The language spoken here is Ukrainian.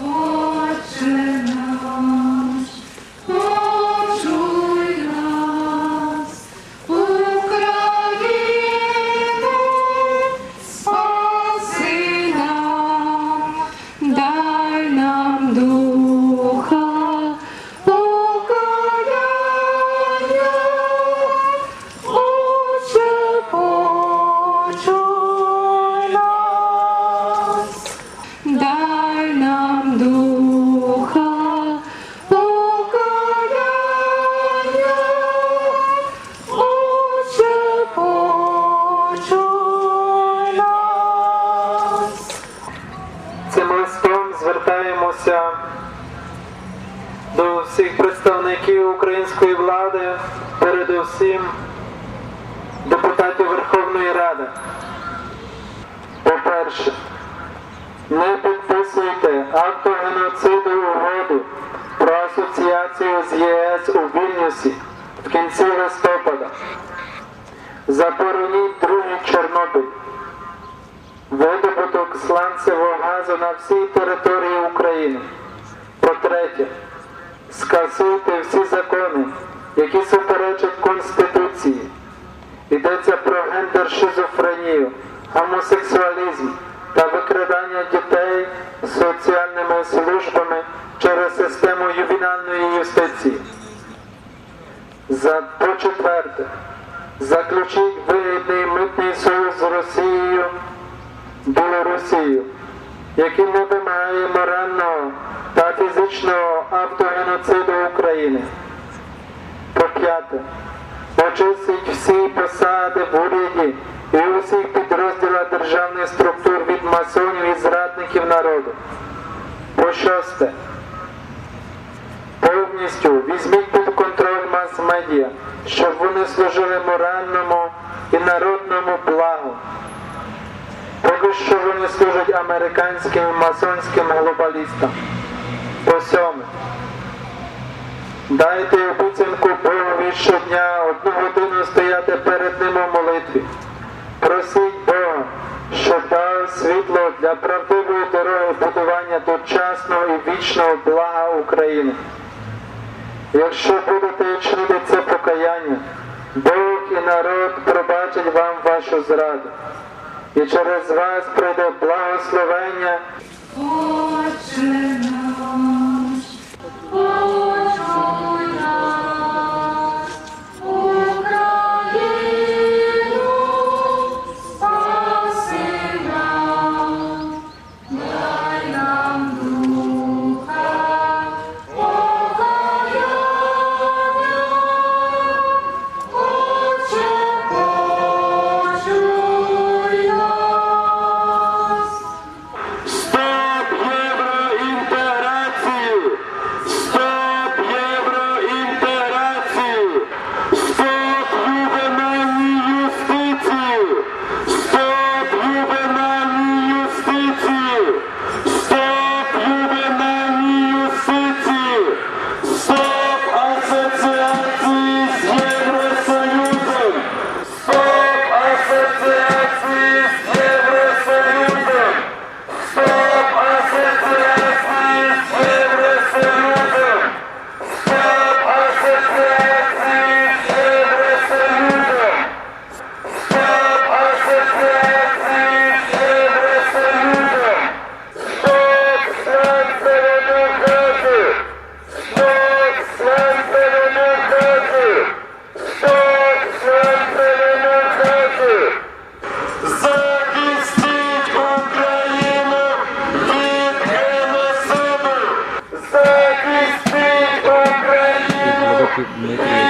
Отче звертаємося до всіх представників української влади, передусім депутатів Верховної Ради. По-перше, не підписуйте акту геноциду угоду про асоціацію з ЄС у Вільнюсі в кінці листопада. Забороніть другий Чорнобиль видобуток сланцевого газу на всій території України. По-третє, скасуйте всі закони, які суперечать Конституції. Йдеться про гендер-шизофренію, гомосексуалізм та викрадання дітей соціальними службами через систему ювенальної юстиції. За по-четверте, заключіть вигідний Білорусію, який не вимагає морального та фізичного автогеноциду України. По-п'яте, очистіть всі посади в уряді і у всіх підрозділах державних структур від масонів і зрадників народу. По-шосте, повністю візьміть під контроль мас-медіа, щоб вони служили моральному і народному благу. Вони служать американським масонським глобалістам. По сьоме. Дайте обіцянку Богові щодня одну годину стояти перед ним у молитві. Просіть Бога, щоб дав світло для правдивої дороги будування дочасного і вічного блага України. Якщо будете чинити це покаяння, Бог і народ пробачать вам вашу зраду і через вас прийде благословення. Отче Thank you. Захистіть Україну від геноциду!